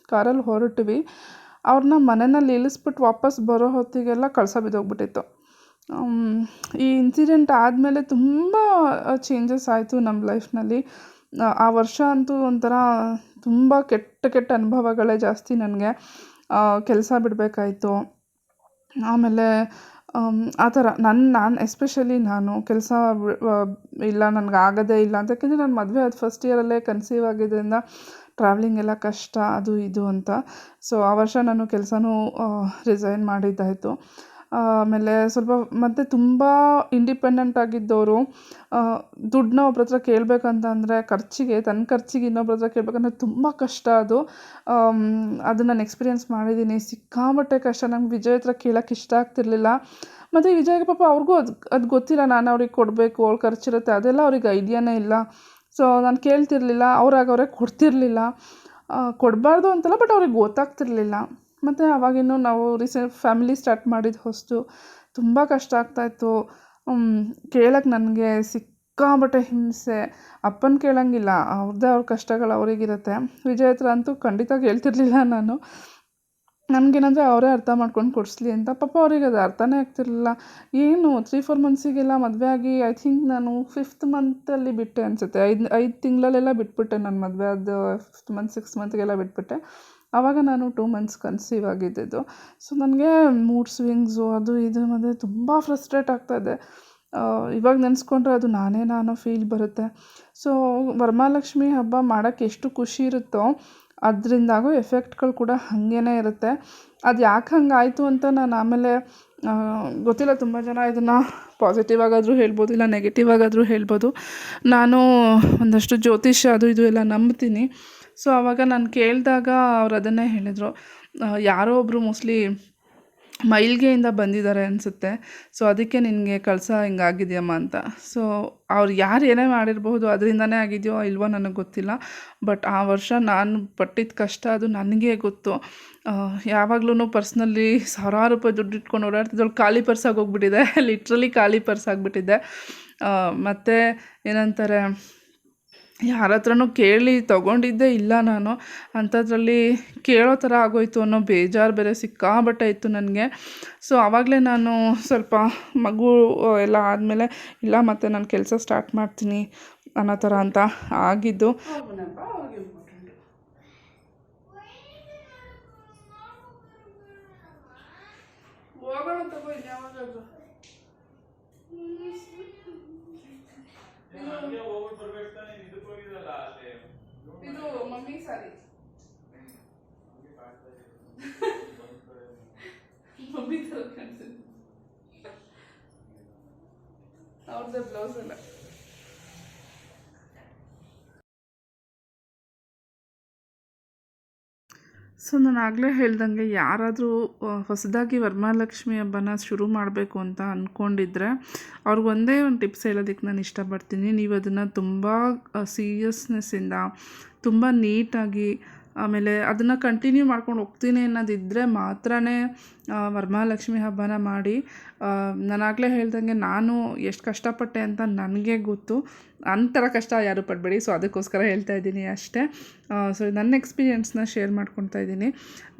ಕಾರಲ್ಲಿ ಹೊರಟ್ವಿ. ಅವ್ರನ್ನ ಮನೆಯಲ್ಲಿ ಇಳಿಸ್ಬಿಟ್ಟು ವಾಪಸ್ ಬರೋ ಹೊತ್ತಿಗೆಲ್ಲ ಕಳಸ ಬಿದ್ದೋಗ್ಬಿಟ್ಟಿತ್ತು. ಈ ಇನ್ಸಿಡೆಂಟ್ ಆದಮೇಲೆ ತುಂಬ ಚೇಂಜಸ್ ಆಯಿತು ನಮ್ಮ ಲೈಫ್ನಲ್ಲಿ ಆ ವರ್ಷ ಅಂತೂ ಒಂಥರ ತುಂಬ ಕೆಟ್ಟ ಕೆಟ್ಟ ಅನುಭವಗಳೇ ಜಾಸ್ತಿ ನನಗೆ. ಕೆಲಸ ಬಿಡಬೇಕಾಯ್ತು. ಆಮೇಲೆ ಆ ಥರ ನನ್ನ ನಾನು, ಎಸ್ಪೆಷಲಿ ನಾನು ಕೆಲಸ ಇಲ್ಲ, ನನಗೆ ಆಗೋದೇ ಇಲ್ಲ ಅಂತ. ಯಾಕೆಂದರೆ ನಾನು ಮದುವೆ ಆದ ಫಸ್ಟ್ ಇಯರಲ್ಲೇ ಕನ್ಸೀವ್ ಆಗಿದ್ದರಿಂದ ಟ್ರಾವೆಲಿಂಗ್ ಎಲ್ಲ ಕಷ್ಟ, ಅದು, ಇದು ಅಂತ. ಸೊ ಆ ವರ್ಷ ನಾನು ಕೆಲಸನೂ ರಿಸೈನ್ ಮಾಡಿದ್ದಾಯಿತು. ಆಮೇಲೆ ಸ್ವಲ್ಪ ಮತ್ತು ತುಂಬ ಇಂಡಿಪೆಂಡೆಂಟ್ ಆಗಿದ್ದವರು ದುಡ್ಡನ್ನ ಒಬ್ರ ಹತ್ರ ಕೇಳಬೇಕಂತ ಅಂದರೆ ಖರ್ಚಿಗೆ ತನ್ನ ಖರ್ಚಿಗೆ ಇನ್ನೊಬ್ರ ಹತ್ರ ಕೇಳಬೇಕಂದ್ರೆ ತುಂಬ ಕಷ್ಟ ಅದು. ಅದು ನಾನು ಎಕ್ಸ್ಪೀರಿಯೆನ್ಸ್ ಮಾಡಿದ್ದೀನಿ ಸಿಕ್ಕಾಪಟ್ಟೆ ಕಷ್ಟ. ನಂಗೆ ವಿಜಯ್ ಹತ್ರ ಕೇಳೋಕ್ಕೆ ಇಷ್ಟ ಆಗ್ತಿರ್ಲಿಲ್ಲ. ಮತ್ತು ವಿಜಯ್ಗೆ ಪಾಪ ಅವ್ರಿಗೂ ಅದು ಅದು ಗೊತ್ತಿಲ್ಲ ನಾನು ಅವ್ರಿಗೆ ಕೊಡಬೇಕು, ಅವ್ಳು ಖರ್ಚಿರುತ್ತೆ. ಅದೆಲ್ಲ ಅವ್ರಿಗೆ ಐಡಿಯಾನೇ ಇಲ್ಲ. ಸೊ, ನಾನು ಕೇಳ್ತಿರ್ಲಿಲ್ಲ. ಅವ್ರಾಗ ಅವರೇ ಕೊಡ್ತಿರ್ಲಿಲ್ಲ. ಕೊಡಬಾರ್ದು ಅಂತಲ್ಲ, ಬಟ್ ಅವ್ರಿಗೆ ಗೊತ್ತಾಗ್ತಿರ್ಲಿಲ್ಲ. ಮತ್ತು ಅವಾಗಿನ್ನೂ ನಾವು ರೀಸೆಂಟ್ ಫ್ಯಾಮಿಲಿ ಸ್ಟಾರ್ಟ್ ಮಾಡಿದ ಹೊಸ್ತು ತುಂಬ ಕಷ್ಟ ಆಗ್ತಾಯಿತ್ತು ಕೇಳಕ್ಕೆ ನನಗೆ ಸಿಕ್ಕಾಪಟ್ಟೆ ಹಿಂಸೆ. ಅಪ್ಪನ ಕೇಳೋಂಗಿಲ್ಲ ಅವ್ರದ್ದೇ ಅವ್ರ ಕಷ್ಟಗಳು ಅವರಿಗಿರುತ್ತೆ. ವಿಜಯ್ ಹತ್ರ ಅಂತೂ ಖಂಡಿತ ಕೇಳ್ತಿರ್ಲಿಲ್ಲ ನಾನು. ನನಗೇನಂದರೆ ಅವರೇ ಅರ್ಥ ಮಾಡ್ಕೊಂಡು ಕೊಡಿಸ್ಲಿ ಅಂತ. ಪಾಪ ಅವ್ರಿಗೆ ಅದು ಅರ್ಥನೇ ಆಗ್ತಿರಲಿಲ್ಲ. ಏನು ತ್ರೀ ಫೋರ್ ಮಂತ್ಸಿಗೆಲ್ಲ ಮದುವೆ ಆಗಿ ಐ ಥಿಂಕ್ ನಾನು ಫಿಫ್ತ್ ಮಂತಲ್ಲಿ ಬಿಟ್ಟೆ ಅನಿಸುತ್ತೆ. ಐದು ಐದು ತಿಂಗಳಲ್ಲೆಲ್ಲ ಬಿಟ್ಬಿಟ್ಟೆ ನಾನು ಮದುವೆ ಆದ ಫಿಫ್ತ್ ಮಂತ್ ಸಿಕ್ಸ್ ಮಂತ್ಗೆಲ್ಲ ಬಿಟ್ಬಿಟ್ಟೆ. ಆವಾಗ ನಾನು ಟೂ ಮಂತ್ಸ್ ಕನ್ಸೀವ್ ಆಗಿದ್ದಿದ್ದು ಸೊ ನನಗೆ ಮೂಡ್ ಸ್ವಿಂಗ್ಸು ಅದು ಇದು ಮತ್ತು ತುಂಬ ಫ್ರಸ್ಟ್ರೇಟ್ ಆಗ್ತಾಯಿದೆ ಇವಾಗ ನೆನೆಸ್ಕೊಂಡ್ರೆ ಅದು ನಾನೇ ನಾನು ಫೀಲ್ ಬರುತ್ತೆ. ಸೊ ವರಮಹಾಲಕ್ಷ್ಮಿ ಹಬ್ಬ ಮಾಡೋಕ್ಕೆ ಎಷ್ಟು ಖುಷಿ ಇರುತ್ತೋ ಅದರಿಂದಾಗೋ ಎಫೆಕ್ಟ್ಗಳು ಕೂಡ ಹಾಗೇನೇ ಇರುತ್ತೆ. ಅದು ಯಾಕೆ ಹಂಗಾಯಿತು ಅಂತ ನಾನು ಆಮೇಲೆ ಗೊತ್ತಿಲ್ಲ, ತುಂಬ ಜನ ಇದನ್ನು ಪಾಸಿಟಿವ್ ಆಗಾದರೂ ಹೇಳ್ಬೋದು, ಇಲ್ಲ ನೆಗೆಟಿವ್ ಆಗಾದರೂ ಹೇಳ್ಬೋದು. ನಾನು ಒಂದಷ್ಟು ಜ್ಯೋತಿಷ್ಯ ಅದು ಇದು ಎಲ್ಲ ನಂಬ್ತೀನಿ. ಸೊ ಆವಾಗ ನಾನು ಕೇಳಿದಾಗ ಅವ್ರು ಅದನ್ನೇ ಹೇಳಿದರು. ಯಾರೋ ಒಬ್ಬರು ಮೋಸ್ಟ್ಲಿ ಮೈಲ್ಗೆಯಿಂದ ಬಂದಿದ್ದಾರೆ ಅನಿಸುತ್ತೆ. ಸೊ ಅದಕ್ಕೆ ನಿನಗೆ ಕಳಸ, ಹಿಂಗಾಗಿದೆಯಮ್ಮ ಅಂತ. ಸೊ ಅವ್ರು ಯಾರು ಏನೇ ಮಾಡಿರಬಹುದು, ಅದರಿಂದನೇ ಆಗಿದೆಯೋ ಇಲ್ವೋ ನನಗೆ ಗೊತ್ತಿಲ್ಲ. ಬಟ್ ಆ ವರ್ಷ ನಾನು ಪಟ್ಟಿದ್ದ ಕಷ್ಟ ಅದು ನನಗೆ ಗೊತ್ತು. ಯಾವಾಗ್ಲೂ ಪರ್ಸ್ನಲ್ಲಿ ಸಾವಿರಾರು ರೂಪಾಯಿ ದುಡ್ಡು ಇಟ್ಕೊಂಡು ಓಡಾಡ್ತಿದ್ದಳು ಖಾಲಿ ಪರ್ಸಾಗಿ ಆಗೋಗ್ಬಿಟ್ಟಿದೆ ಲಿಟ್ರಲಿ ಖಾಲಿ ಪರ್ಸ್ ಆಗಿಬಿಟ್ಟಿದೆ. ಮತ್ತು ಏನಂತಾರೆ ಯಾರ ಹತ್ರನೂ ಕೇಳಿ ತೊಗೊಂಡಿದ್ದೇ ಇಲ್ಲ ನಾನು. ಅಂಥದ್ರಲ್ಲಿ ಕೇಳೋ ಥರ ಆಗೋಯ್ತು ಅನ್ನೋ ಬೇಜಾರು ಬೇರೆ ಸಿಕ್ಕಾಬಟ್ಟೆ ಇತ್ತು ನನಗೆ. ಸೊ, ಆವಾಗಲೇ ನಾನು ಸ್ವಲ್ಪ ಮಗು ಎಲ್ಲ ಆದಮೇಲೆ ಇಲ್ಲ, ಮತ್ತೆ ನಾನು ಕೆಲಸ ಸ್ಟಾರ್ಟ್ ಮಾಡ್ತೀನಿ ಅನ್ನೋ ಥರ ಅಂತ ಆಗಿದ್ದು. ಅವ್ರದ್ದೇ ಬ್ಲೌಸ್ ಎಲ್ಲ. ಸೊ ನಾನು ಆಗಲೇ ಹೇಳ್ದಂಗೆ ಯಾರಾದರೂ ಹೊಸದಾಗಿ ವರಮಹಾಲಕ್ಷ್ಮಿ ಹಬ್ಬನ ಶುರು ಮಾಡಬೇಕು ಅಂತ ಅಂದ್ಕೊಂಡಿದ್ರೆ ಅವ್ರಿಗೆ ಒಂದೇ ಒಂದು ಟಿಪ್ಸ್ ಹೇಳೋದಕ್ಕೆ ನಾನು ಇಷ್ಟಪಡ್ತೀನಿ. ನೀವು ಅದನ್ನು ತುಂಬ ಸೀರಿಯಸ್ನೆಸ್ಸಿಂದ ತುಂಬ ನೀಟಾಗಿ ಆಮೇಲೆ ಅದನ್ನು ಕಂಟಿನ್ಯೂ ಮಾಡ್ಕೊಂಡು ಹೋಗ್ತೀನಿ ಅನ್ನೋದಿದ್ದರೆ ಮಾತ್ರನೇ ವರಮಹಾಲಕ್ಷ್ಮಿ ಹಬ್ಬನ ಮಾಡಿ. ನಾನಾಗಲೇ ಹೇಳ್ದಂಗೆ ನಾನು ಎಷ್ಟು ಕಷ್ಟಪಟ್ಟೆ ಅಂತ ನನಗೆ ಗೊತ್ತು. ಅಂಥರ ಕಷ್ಟ ಯಾರು ಪಡಬೇಡಿ. ಸೊ ಅದಕ್ಕೋಸ್ಕರ ಹೇಳ್ತಾ ಇದ್ದೀನಿ ಅಷ್ಟೇ. ಸೊ ನನ್ನ ಎಕ್ಸ್ಪೀರಿಯೆನ್ಸ್ನ ಶೇರ್ ಮಾಡ್ಕೊತಾ ಇದ್ದೀನಿ.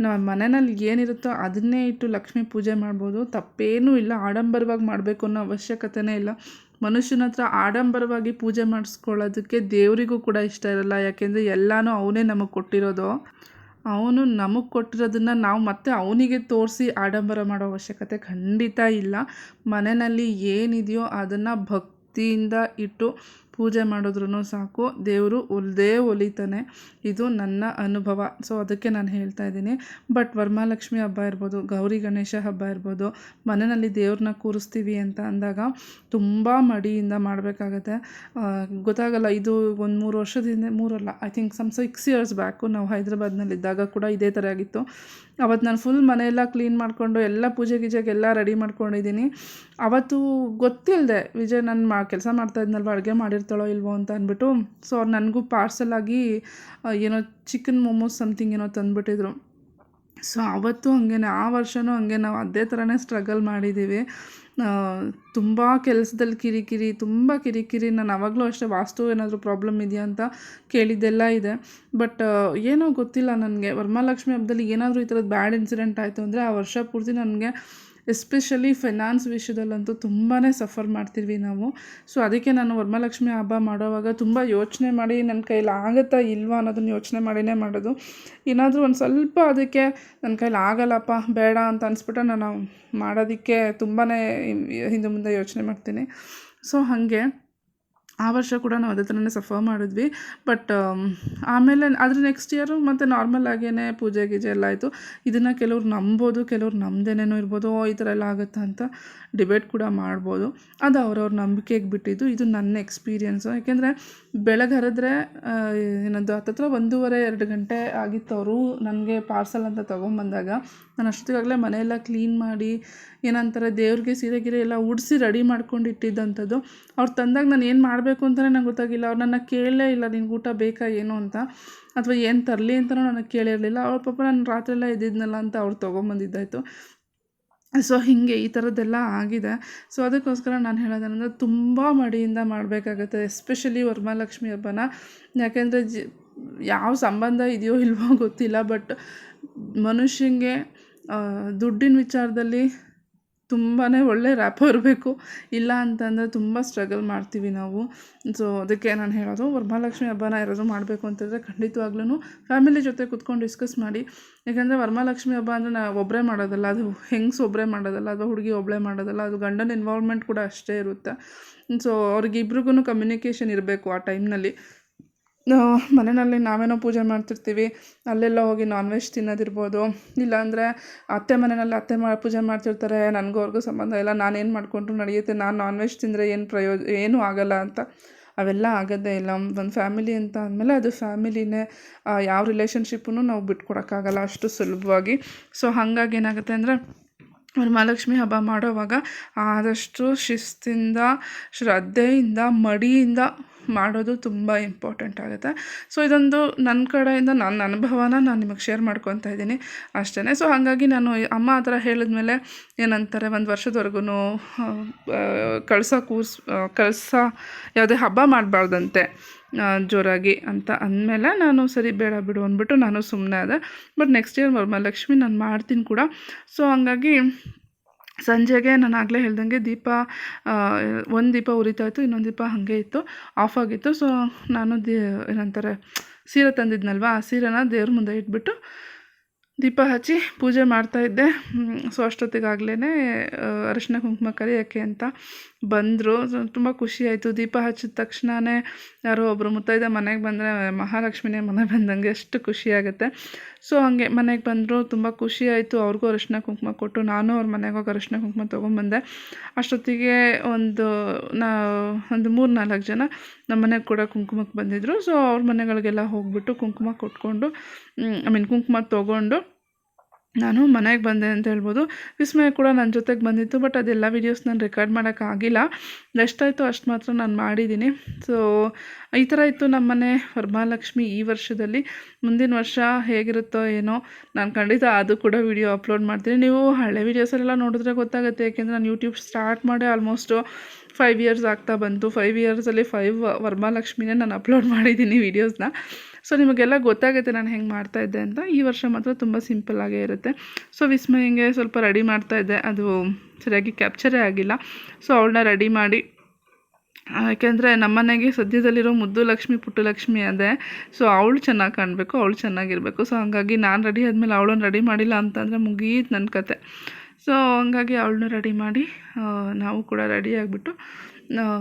ನಮ್ಮ ಮನೆಯಲ್ಲಿ ಏನಿರುತ್ತೋ ಅದನ್ನೇ ಇಟ್ಟು ಲಕ್ಷ್ಮೀ ಪೂಜೆ ಮಾಡ್ಬೋದು. ತಪ್ಪೇನೂ ಇಲ್ಲ. ಆಡಂಬರವಾಗಿ ಮಾಡಬೇಕು ಅನ್ನೋ ಅವಶ್ಯಕತೆನೇ ಇಲ್ಲ. ಮನುಷ್ಯನ ಹತ್ರ ಆಡಂಬರವಾಗಿ ಪೂಜೆ ಮಾಡಿಸ್ಕೊಳ್ಳೋದಕ್ಕೆ ದೇವರಿಗೂ ಕೂಡ ಇಷ್ಟ ಇರಲ್ಲ. ಯಾಕೆಂದರೆ ಎಲ್ಲನೂ ಅವನೇ ನಮಗೆ ಕೊಟ್ಟಿರೋದು. ಅವನು ನಮಗೆ ಕೊಟ್ಟಿರೋದನ್ನು ನಾವು ಮತ್ತೆ ಅವನಿಗೆ ತೋರಿಸಿ ಆಡಂಬರ ಮಾಡೋ ಅವಶ್ಯಕತೆ ಖಂಡಿತ ಇಲ್ಲ. ಮನೆಯಲ್ಲಿ ಏನಿದೆಯೋ ಅದನ್ನು ಭಕ್ತಿಯಿಂದ ಇಟ್ಟು ಪೂಜೆ ಮಾಡಿದ್ರೂ ಸಾಕು. ದೇವರು ಒಲ್ದೇ ಒಲಿತಾನೆ. ಇದು ನನ್ನ ಅನುಭವ. ಸೊ ಅದಕ್ಕೆ ನಾನು ಹೇಳ್ತಾ ಇದ್ದೀನಿ. ಬಟ್ ವರಮಹಾಲಕ್ಷ್ಮಿ ಹಬ್ಬ ಇರ್ಬೋದು, ಗೌರಿ ಗಣೇಶ ಹಬ್ಬ ಇರ್ಬೋದು, ಮನೆಯಲ್ಲಿ ದೇವ್ರನ್ನ ಕೂರಿಸ್ತೀವಿ ಅಂತ ಅಂದಾಗ ತುಂಬ ಮಡಿಯಿಂದ ಮಾಡಬೇಕಾಗತ್ತೆ. ಗೊತ್ತಾಗಲ್ಲ, ಇದು ಒಂದು ಮೂರು ವರ್ಷದಿಂದ, ಮೂರಲ್ಲ I think some six years back ನಾವು ಹೈದ್ರಾಬಾದ್ನಲ್ಲಿದ್ದಾಗ ಕೂಡ ಇದೇ ಥರ ಆಗಿತ್ತು. ಅವತ್ತು ನಾನು ಫುಲ್ ಮನೆಯೆಲ್ಲ ಕ್ಲೀನ್ ಮಾಡಿಕೊಂಡು, ಎಲ್ಲ ಪೂಜೆ ಗೀಜೆಗೆಲ್ಲ ರೆಡಿ ಮಾಡ್ಕೊಂಡಿದ್ದೀನಿ. ಅವತ್ತು ಗೊತ್ತಿಲ್ಲದೆ ವಿಜಯ್ ನಾನು ಮಾ, ಕೆಲಸ ಮಾಡ್ತಾ ಇದ್ನಲ್ವ, ಅಡುಗೆ ಮಾಡಿರ್ತಾಳೋ ಇಲ್ವೋ ಅಂತ ಅಂದ್ಬಿಟ್ಟು ಸೊ ಅವ್ರು ನನಗೂ ಪಾರ್ಸಲಾಗಿ ಏನೋ ಚಿಕನ್ ಮೋಮೋಸ್ ಸಮಥಿಂಗ್ ಏನೋ ತಂದುಬಿಟ್ಟಿದ್ರು. ಸೊ ಅವತ್ತು ಹಾಗೇ ಆ ವರ್ಷವೂ ಹಂಗೆ ನಾವು ಅದೇ ಥರನೇ ಸ್ಟ್ರಗಲ್ ಮಾಡಿದ್ದೀವಿ ತುಂಬ ಕೆಲಸದಲ್ಲಿ ಕಿರಿಕಿರಿ, ತುಂಬ ಕಿರಿಕಿರಿ, ನಾನು ಅವಾಗಲೂ ಅಷ್ಟೇ ವಾಸ್ತು ಏನಾದರೂ ಪ್ರಾಬ್ಲಮ್ ಇದೆಯಾ ಅಂತ ಕೇಳಿದ್ದೆಲ್ಲ ಇದೆ. ಬಟ್ ಏನೋ ಗೊತ್ತಿಲ್ಲ ನನಗೆ. ವರಮಹಾಲಕ್ಷ್ಮಿ ಹಬ್ಬದಲ್ಲಿ ಏನಾದರೂ ಈ ಥರದ್ದು ಬ್ಯಾಡ್ ಇನ್ಸಿಡೆಂಟ್ ಆಯಿತು ಅಂದರೆ ಆ ವರ್ಷ ಪೂರ್ತಿ ನನಗೆ ಎಸ್ಪೆಷಲಿ ಫೈನಾನ್ಸ್ ವಿಷಯದಲ್ಲಂತೂ ತುಂಬಾ ಸಫರ್ ಮಾಡ್ತೀವಿ ನಾವು. ಸೊ ಅದಕ್ಕೆ ನಾನು ವರಮಹಾಲಕ್ಷ್ಮಿ ಹಬ್ಬ ಮಾಡೋವಾಗ ತುಂಬ ಯೋಚನೆ ಮಾಡಿ ನನ್ನ ಕೈಲಿ ಆಗುತ್ತಾ ಇಲ್ವಾ ಅನ್ನೋದನ್ನು ಯೋಚನೆ ಮಾಡಿನೇ ಮಾಡೋದು. ಏನಾದರೂ ಒಂದು ಸ್ವಲ್ಪ ಅದಕ್ಕೆ ನನ್ನ ಕೈಲಿ ಆಗಲ್ಲಪ್ಪ, ಬೇಡ ಅಂತ ಅನಿಸ್ಬಿಟ್ಟು ನಾನು ಮಾಡೋದಕ್ಕೆ ತುಂಬಾ ಹಿಂದೆ ಮುಂದೆ ಯೋಚನೆ ಮಾಡ್ತೀನಿ. ಸೊ ಹಾಗೆ. ಆ ವರ್ಷ ಕೂಡ ನಾವು ಅದೇ ಥರನೇ ಸಫರ್ ಮಾಡಿದ್ವಿ. ಬಟ್ ಆಮೇಲೆ ಅದ್ರ ನೆಕ್ಸ್ಟ್ ಇಯರು ಮತ್ತು ನಾರ್ಮಲ್ ಆಗೇ ಪೂಜೆ ಗೀಜೆ ಎಲ್ಲ ಆಯಿತು. ಇದನ್ನು ಕೆಲವ್ರು ನಂಬೋದು, ಕೆಲವ್ರು ನಂಬ್ದೇನೇನೋ ಇರ್ಬೋದು ಈ ಥರ ಎಲ್ಲ ಆಗುತ್ತಾ ಅಂತ ಡಿಬೇಟ್ ಕೂಡ ಮಾಡ್ಬೋದು. ಅದು ಅವ್ರವ್ರ ನಂಬಿಕೆಗೆ ಬಿಟ್ಟಿದ್ದು. ಇದು ನನ್ನ ಎಕ್ಸ್ಪೀರಿಯನ್ಸು ಯಾಕೆಂದರೆ ಬೆಳಗ್ಗೆ ಹರಿದ್ರೆ ಏನದು, ಹತ್ತತ್ರ ಒಂದೂವರೆ, ಎರಡು ಗಂಟೆ ಆಗಿತ್ತು ಅವರು ನನಗೆ ಪಾರ್ಸಲ್ ಅಂತ ತೊಗೊಂಬಂದಾಗ. ನಾನು ಅಷ್ಟೊತ್ತಿಗಾಗಲೇ ಮನೆಯೆಲ್ಲ ಕ್ಲೀನ್ ಮಾಡಿ, ಏನಂತಾರೆ, ದೇವ್ರಿಗೆ ಸೀರೆ ಗೀರೆ ಎಲ್ಲ ಉಡಿಸಿ ರೆಡಿ ಮಾಡ್ಕೊಂಡು ಇಟ್ಟಿದ್ದಂಥದ್ದು. ಅವ್ರು ತಂದಾಗ ನಾನು ಏನು ಮಾಡಬೇಕು ಅಂತಲೇ ನಂಗೆ ಗೊತ್ತಾಗಿಲ್ಲ. ಅವ್ರು ನನ್ನ ಕೇಳಲೇ ಇಲ್ಲ, ನಿನ್ಗೆ ಊಟ ಬೇಕಾ, ಏನು ಅಂತ. ಅಥವಾ ಏನು ತರಲಿ ಅಂತಲೂ ನನಗೆ ಕೇಳಿರಲಿಲ್ಲ ಅವ್ರ ಪಾಪ, ನಾನು ರಾತ್ರಿ ಎಲ್ಲ ಇದ್ದಿದ್ನಲ್ಲ ಅಂತ ಅವ್ರು ತೊಗೊಂಬಂದಿದ್ದಾಯಿತು. ಸೊ ಹೀಗೆ ಈ ಥರದ್ದೆಲ್ಲ ಆಗಿದೆ. ಸೊ ಅದಕ್ಕೋಸ್ಕರ ನಾನು ಹೇಳೋದೇನೆಂದ್ರೆ ತುಂಬ ಮಡಿಯಿಂದ ಮಾಡಬೇಕಾಗುತ್ತೆ, ಎಸ್ಪೆಷಲಿ ವರಮಹಾಲಕ್ಷ್ಮಿ ಹಬ್ಬನ. ಯಾಕೆಂದರೆ ಜಿ, ಯಾವ ಸಂಬಂಧ ಇದೆಯೋ ಇಲ್ವೋ ಗೊತ್ತಿಲ್ಲ, ಬಟ್ ಮನುಷ್ಯನಿಗೆ ದುಡ್ಡಿನ ವಿಚಾರದಲ್ಲಿ ತುಂಬಾ ಒಳ್ಳೆ ರ್ಯಾಪರ್ ಇರಬೇಕು ಇಲ್ಲ ಅಂತಂದರೆ ತುಂಬ ಸ್ಟ್ರಗಲ್ ಮಾಡ್ತೀವಿ ನಾವು. ಸೊ ಅದಕ್ಕೆ ನಾನು ಹೇಳೋದು ವರಮಹಾಲಕ್ಷ್ಮಿ ಹಬ್ಬನ ಯಾರಾದರೂ ಮಾಡಬೇಕು ಅಂತಂದರೆ ಖಂಡಿತವಾಗ್ಲೂ ಫ್ಯಾಮಿಲಿ ಜೊತೆ ಕುತ್ಕೊಂಡು ಡಿಸ್ಕಸ್ ಮಾಡಿ. ಯಾಕೆಂದರೆ ವರಮಹಾಲಕ್ಷ್ಮಿ ಹಬ್ಬ ಅಂದರೆ ನಾ ಒಬ್ಬರೇ ಮಾಡೋದಲ್ಲ, ಅದು ಹೆಂಗ್ಸ್ ಒಬ್ಬರೇ ಮಾಡೋದಲ್ಲ ಅಥವಾ ಹುಡುಗಿ ಒಬ್ಬಳೇ ಮಾಡೋದಲ್ಲ, ಅದು ಗಂಡನ ಇನ್ವಾಲ್ವ್ಮೆಂಟ್ ಕೂಡ ಅಷ್ಟೇ ಇರುತ್ತೆ. ಸೊ ಅವ್ರಿಗಿಬ್ರಿಗೂ ಕಮ್ಯುನಿಕೇಷನ್ ಇರಬೇಕು ಆ ಟೈಮ್ನಲ್ಲಿ ಮನೆಯಲ್ಲಿ ನಾವೇನೋ ಪೂಜೆ ಮಾಡ್ತಿರ್ತೀವಿ, ಅಲ್ಲೆಲ್ಲ ಹೋಗಿ ನಾನ್ ವೆಜ್ ತಿನ್ನೋದಿರ್ಬೋದು. ಇಲ್ಲಾಂದರೆ ಅತ್ತೆ ಮನೆಯಲ್ಲಿ ಅತ್ತೆ ಮಾ, ಪೂಜೆ ಮಾಡ್ತಿರ್ತಾರೆ, ನನಗೂ ಅವ್ರಿಗೂ ಸಂಬಂಧ ಇಲ್ಲ, ನಾನೇನು ಮಾಡಿಕೊಂಡ್ರು ನಡೆಯುತ್ತೆ, ನಾನು ನಾನ್ ವೆಜ್ ತಿಂದರೆ ಏನು ಪ್ರಯೋ ಏನೂ ಆಗಲ್ಲ ಅಂತ. ಅವೆಲ್ಲ ಆಗೋದೇ ಇಲ್ಲ. ಒಂದು ಫ್ಯಾಮಿಲಿ ಅಂತ ಅಂದಮೇಲೆ ಅದು ಫ್ಯಾಮಿಲಿನೇ ಯಾವ ರಿಲೇಷನ್ಶಿಪ್ಪನ್ನು ನಾವು ಬಿಟ್ಕೊಡೋಕ್ಕಾಗಲ್ಲ ಅಷ್ಟು ಸುಲಭವಾಗಿ. ಸೊ ಹಾಗಾಗಿ ಏನಾಗುತ್ತೆ ಅಂದರೆ ವರಮಹಾಲಕ್ಷ್ಮಿ ಹಬ್ಬ ಮಾಡೋವಾಗ ಆದಷ್ಟು ಶಿಸ್ತಿಂದ, ಶ್ರದ್ಧೆಯಿಂದ, ಮಡಿಯಿಂದ ಮಾಡೋದು ತುಂಬ ಇಂಪಾರ್ಟೆಂಟ್ ಆಗುತ್ತೆ. ಸೊ ಇದೊಂದು ನನ್ನ ಕಡೆಯಿಂದ ನನ್ನ ಅನುಭವನ ನಾನು ನಿಮಗೆ ಶೇರ್ ಮಾಡ್ಕೊತಾ ಇದ್ದೀನಿ ಅಷ್ಟೇ ಸೊ ಹಾಗಾಗಿ ನಾನು ಅಮ್ಮ ಆ ಥರ ಹೇಳಿದ್ಮೇಲೆ ಏನಂತಾರೆ, ಒಂದು ವರ್ಷದವರೆಗೂ ಕಳಸ ಕೂರ್ಸ್ ಕಳಸ ಯಾವುದೇ ಹಬ್ಬ ಮಾಡಬಾರ್ದಂತೆ. ಜೋರಾಗಿ ಅಂತ ಅಂದಮೇಲೆ ನಾನು ಸರಿ ಬೇಡ ಬಿಡು ಅಂದ್ಬಿಟ್ಟು ನಾನು ಸುಮ್ಮನೆ ಆದೆ. ಬಟ್ ನೆಕ್ಸ್ಟ್ ಇಯರ್ ವರಮಹಾಲಕ್ಷ್ಮಿ ನಾನು ಮಾಡ್ತೀನಿ ಕೂಡ. ಸೊ ಹಂಗಾಗಿ ಸಂಜೆಗೆ ನಾನು ಆಗಲೇ ಹೇಳ್ದಂಗೆ ದೀಪ ಒಂದು ದೀಪ ಉರಿತಾ ಇತ್ತು, ಇನ್ನೊಂದು ದೀಪ ಹಾಗೆ ಇತ್ತು ಆಫ್ ಆಗಿತ್ತು. ಸೊ ನಾನು ದೇ, ಏನಂತಾರೆ, ಸೀರೆ ತಂದಿದ್ನಲ್ವ, ಆ ಸೀರೆನ ದೇವ್ರ ಮುಂದೆ ಇಟ್ಬಿಟ್ಟು ದೀಪ ಹಚ್ಚಿ ಪೂಜೆ ಮಾಡ್ತಾಯಿದ್ದೆ ಸೊ ಅಷ್ಟೊತ್ತಿಗಾಗಲೇ ಅರಿಶಿನ ಕುಂಕುಮ ಕರಿಯೋಕ್ಕೆ ಅಂತ ಬಂದರು. ತುಂಬ ಖುಷಿ ಆಯಿತು. ದೀಪ ಹಚ್ಚಿದ ತಕ್ಷಣವೇ ಯಾರೋ ಒಬ್ಬರು ಮುತ್ತೈದೆ ಮನೆಗೆ ಬಂದರೆ, ಮಹಾಲಕ್ಷ್ಮಿನೇ ಮನೆ ಬಂದಂಗೆ ಎಷ್ಟು ಖುಷಿಯಾಗುತ್ತೆ ಸೊ ಹಾಗೆ ಮನೆಗೆ ಬಂದರು, ತುಂಬ ಖುಷಿ ಆಯಿತು. ಅವ್ರಿಗೂ ಅರಿಶಿನ ಕುಂಕುಮ ಕೊಟ್ಟು ನಾನು ಅವ್ರ ಮನೆಗೆ ಹೋಗಿ ಅರಿಶಿನ ಕುಂಕುಮ ತೊಗೊಂಬಂದೆ. ಅಷ್ಟೊತ್ತಿಗೆ ಒಂದು, ನಾ, ಒಂದು ಮೂರು ನಾಲ್ಕು ಜನ ನಮ್ಮ ಮನೆಗೆ ಕೂಡ ಕುಂಕುಮಕ್ಕೆ ಬಂದಿದ್ದರು ಸೊ ಅವ್ರ ಮನೆಗಳಿಗೆಲ್ಲ ಹೋಗಿಬಿಟ್ಟು ಕುಂಕುಮ ಕೊಟ್ಕೊಂಡು ಐ ಮೀನ್ ಕುಂಕುಮ ತೊಗೊಂಡು ನಾನು ಮನೆಗೆ ಬಂದೆ ಅಂತ ಹೇಳ್ಬೋದು. ವಿಸ್ಮಯ ಕೂಡ ನನ್ನ ಜೊತೆಗೆ ಬಂದಿತ್ತು ಬಟ್ ಅದೆಲ್ಲ ವೀಡಿಯೋಸ್ ನಾನು ರೆಕಾರ್ಡ್ ಮಾಡೋಕ್ಕಾಗಿಲ್ಲ ಎಷ್ಟಾಯಿತು ಅಷ್ಟು ಮಾತ್ರ ನಾನು ಮಾಡಿದ್ದೀನಿ. ಸೊ ಈ ಥರ ಇತ್ತು ನಮ್ಮ ಮನೆ ವರಮಹಾಲಕ್ಷ್ಮಿ ಈ ವರ್ಷದಲ್ಲಿ. ಮುಂದಿನ ವರ್ಷ ಹೇಗಿರುತ್ತೋ ಏನೋ, ನಾನು ಖಂಡಿತ ಅದು ಕೂಡ ವಿಡಿಯೋ ಅಪ್ಲೋಡ್ ಮಾಡ್ತೀನಿ. ನೀವು ಹಳೆ ವೀಡಿಯೋಸಲ್ಲೆಲ್ಲ ನೋಡಿದ್ರೆ ಗೊತ್ತಾಗುತ್ತೆ, ಯಾಕೆಂದರೆ ನಾನು ಯೂಟ್ಯೂಬ್ ಸ್ಟಾರ್ಟ್ ಮಾಡಿ ಆಲ್ಮೋಸ್ಟು ಫೈವ್ ಇಯರ್ಸ್ ಆಗ್ತಾ ಬಂತು. ಫೈವ್ ಇಯರ್ಸಲ್ಲಿ ಫೈವ್ ವರ್ಮಾಲಕ್ಷ್ಮಿನೇ ನಾನು ಅಪ್ಲೋಡ್ ಮಾಡಿದ್ದೀನಿ ವೀಡಿಯೋಸ್ನ ಸೊ ನಿಮಗೆಲ್ಲ ಗೊತ್ತಾಗುತ್ತೆ ನಾನು ಹೆಂಗೆ ಮಾಡ್ತಾಯಿದ್ದೆ ಅಂತ. ಈ ವರ್ಷ ಮಾತ್ರ ತುಂಬ ಸಿಂಪಲ್ಲಾಗೇ ಇರುತ್ತೆ. ಸೊ ವಿಸ್ಮಯಂಗೆ ಸ್ವಲ್ಪ ರೆಡಿ ಮಾಡ್ತಾ ಇದ್ದೆ. ಅದು ಸರಿಯಾಗಿ ಕ್ಯಾಪ್ಚರೇ ಆಗಿಲ್ಲ. ಸೊ ಅವಳನ್ನ ರೆಡಿ ಮಾಡಿ. ಯಾಕೆಂದರೆ ನಮ್ಮನೆಗೆ ಸದ್ಯದಲ್ಲಿರೋ ಮುದ್ದು ಲಕ್ಷ್ಮಿ, ಪುಟ್ಟು ಲಕ್ಷ್ಮಿ ಅದೇ. ಸೊ ಅವಳು ಚೆನ್ನಾಗಿ ಕಾಣಬೇಕು, ಅವಳು ಚೆನ್ನಾಗಿರಬೇಕು. ಸೊ ಹಾಗಾಗಿ ನಾನು ರೆಡಿ ಆದಮೇಲೆ ಅವಳನ್ನು ರೆಡಿ ಮಾಡಿಲ್ಲ ಅಂತಂದರೆ ಮುಗೀತು ನನ್ನ ಕತೆ. ಸೊ, ಹಂಗಾಗಿ ಅವಳನ್ನೂ ರೆಡಿ ಮಾಡಿ ನಾವು ಕೂಡ ರೆಡಿ ಆಗಿಬಿಟ್ಟು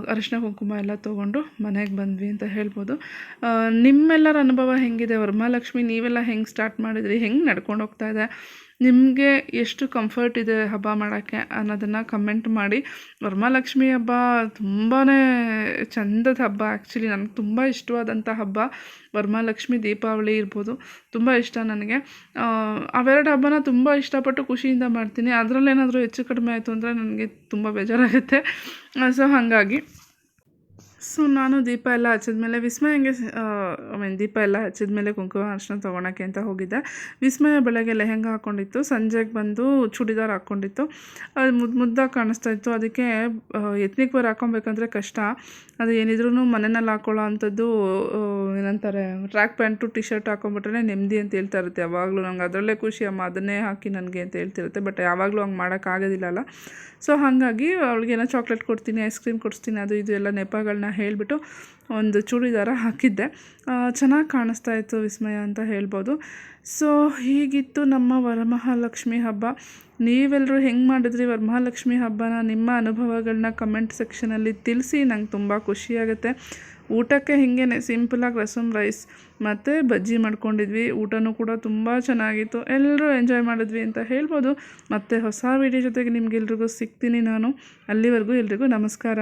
ಅರಿಶಿನ ಕುಂಕುಮ ಎಲ್ಲ ತೊಗೊಂಡು ಮನೆಗೆ ಬಂದ್ವಿ ಅಂತ ಹೇಳ್ಬೋದು. ನಿಮ್ಮೆಲ್ಲರ ಅನುಭವ ಹೇಗಿದೆ? ವರಮಹಾಲಕ್ಷ್ಮಿ, ನೀವೆಲ್ಲ ಹೆಂಗೆ ಸ್ಟಾರ್ಟ್ ಮಾಡಿದ್ರಿ? ಹೆಂಗೆ ನಡ್ಕೊಂಡು ಹೋಗ್ತಾ ಇದೆ? ನಿಮಗೆ ಎಷ್ಟು ಕಂಫರ್ಟ್ ಇದೆ ಹಬ್ಬ ಮಾಡೋಕ್ಕೆ ಅನ್ನೋದನ್ನು ಕಮೆಂಟ್ ಮಾಡಿ. ವರಮಹಾಲಕ್ಷ್ಮಿ ಹಬ್ಬ ತುಂಬಾ ಚಂದದ ಹಬ್ಬ ಆ್ಯಕ್ಚುಲಿ ನನಗೆ ತುಂಬ ಇಷ್ಟವಾದಂಥ ಹಬ್ಬ ವರಮಹಾಲಕ್ಷ್ಮಿ ದೀಪಾವಳಿ ಇರ್ಬೋದು. ತುಂಬ ಇಷ್ಟ ನನಗೆ. ಅವೆರಡು ಹಬ್ಬನ ತುಂಬ ಇಷ್ಟಪಟ್ಟು ಖುಷಿಯಿಂದ ಮಾಡ್ತೀನಿ. ಅದರಲ್ಲೇನಾದರೂ ಹೆಚ್ಚು ಕಡಿಮೆ ಆಯಿತು ಅಂದರೆ ನನಗೆ ತುಂಬ ಬೇಜಾರಾಗುತ್ತೆ. ಸೊ ಹಾಗಾಗಿ ಸೊ ನಾನು ದೀಪ ಎಲ್ಲ ಹಚ್ಚಿದ್ಮೇಲೆ ವಿಸ್ಮಯಂಗೆ ಐ ಮೀನ್ ದೀಪ ಎಲ್ಲ ಹಚ್ಚಿದ್ಮೇಲೆ ಕುಂಕುಮ ಅರ್ಶನ ತೊಗೊಳಕ್ಕೆ ಅಂತ ಹೋಗಿದ್ದೆ. ವಿಸ್ಮಯ ಬೆಳಗ್ಗೆ ಲೆಹೆಂಗ ಹಾಕ್ಕೊಂಡಿತ್ತು ಸಂಜೆಗೆ ಬಂದು ಚೂಡಿದಾರ್ ಹಾಕ್ಕೊಂಡಿತ್ತು ಅದು ಮುದ್ದು ಮುದ್ದಾಗಿ ಕಾಣಿಸ್ತಾ ಇತ್ತು. ಅದಕ್ಕೆ ಎತ್ನಿಕ್ ವೇರ್ ಹಾಕ್ಕೊಬೇಕಂದ್ರೆ ಕಷ್ಟ. ಅದು ಏನಿದ್ರೂ ಮನೆಯಲ್ಲಿ ಹಾಕೊಳ್ಳೋ ಅಂಥದ್ದು ಏನಂತಾರೆ ಟ್ರ್ಯಾಕ್ ಪ್ಯಾಂಟು ಟಿ ಶರ್ಟ್ ಹಾಕೊಂಡ್ಬಿಟ್ರೆ ನೆಮ್ಮದಿ ಅಂತ ಹೇಳ್ತಾ ಇರುತ್ತೆ. ಯಾವಾಗಲೂ ನಂಗೆ ಅದರಲ್ಲೇ ಖುಷಿ, ಅಮ್ಮ ಅದನ್ನೇ ಹಾಕಿ ನನಗೆ ಅಂತ ಹೇಳ್ತಿರುತ್ತೆ. ಬಟ್ ಯಾವಾಗಲೂ ಹಂಗೆ ಮಾಡೋಕ್ಕಾಗೋದಿಲ್ಲಲ್ಲ ಸೊ ಹಾಗಾಗಿ ಅವಳಿಗೇನೋ ಚಾಕ್ಲೇಟ್ ಕೊಡ್ತೀನಿ ಐಸ್ ಕ್ರೀಮ್ ಕೊಡಿಸ್ತೀನಿ, ಅದು ಇದು ಎಲ್ಲ ನೆಪಗಳನ್ನ ಹೇಳಿಬಿಟ್ಟು ಒಂದು ಚೂಡಿದಾರ ಹಾಕಿದ್ದೆ. ಚೆನ್ನಾಗಿ ಕಾಣಿಸ್ತಾ ಇತ್ತು ವಿಸ್ಮಯ ಅಂತ ಹೇಳ್ಬೋದು. ಸೊ ಹೀಗಿತ್ತು ನಮ್ಮ ವರಮಹಾಲಕ್ಷ್ಮಿ ಹಬ್ಬ. ನೀವೆಲ್ಲರೂ ಹೆಂಗೆ ಮಾಡಿದ್ರಿ ವರಮಹಾಲಕ್ಷ್ಮಿ ಹಬ್ಬನ? ನಿಮ್ಮ ಅನುಭವಗಳನ್ನ ಕಮೆಂಟ್ ಸೆಕ್ಷನಲ್ಲಿ ತಿಳಿಸಿ, ನಂಗೆ ತುಂಬ ಖುಷಿಯಾಗುತ್ತೆ ಊಟಕ್ಕೆ ಹೀಗೇನೆ ಸಿಂಪಲಾಗಿ ರಸಮ್, ರೈಸ್ ಮತ್ತು ಬಜ್ಜಿ ಮಾಡ್ಕೊಂಡಿದ್ವಿ. ಊಟನೂ ಕೂಡ ತುಂಬ ಚೆನ್ನಾಗಿತ್ತು. ಎಲ್ಲರೂ ಎಂಜಾಯ್ ಮಾಡಿದ್ವಿ ಅಂತ ಹೇಳ್ಬೋದು. ಮತ್ತು ಹೊಸ ವೀಡಿಯೋ ಜೊತೆಗೆ ನಿಮಗೆಲ್ರಿಗೂ ಸಿಗ್ತೀನಿ ನಾನು. ಅಲ್ಲಿವರೆಗೂ ಎಲ್ರಿಗೂ ನಮಸ್ಕಾರ.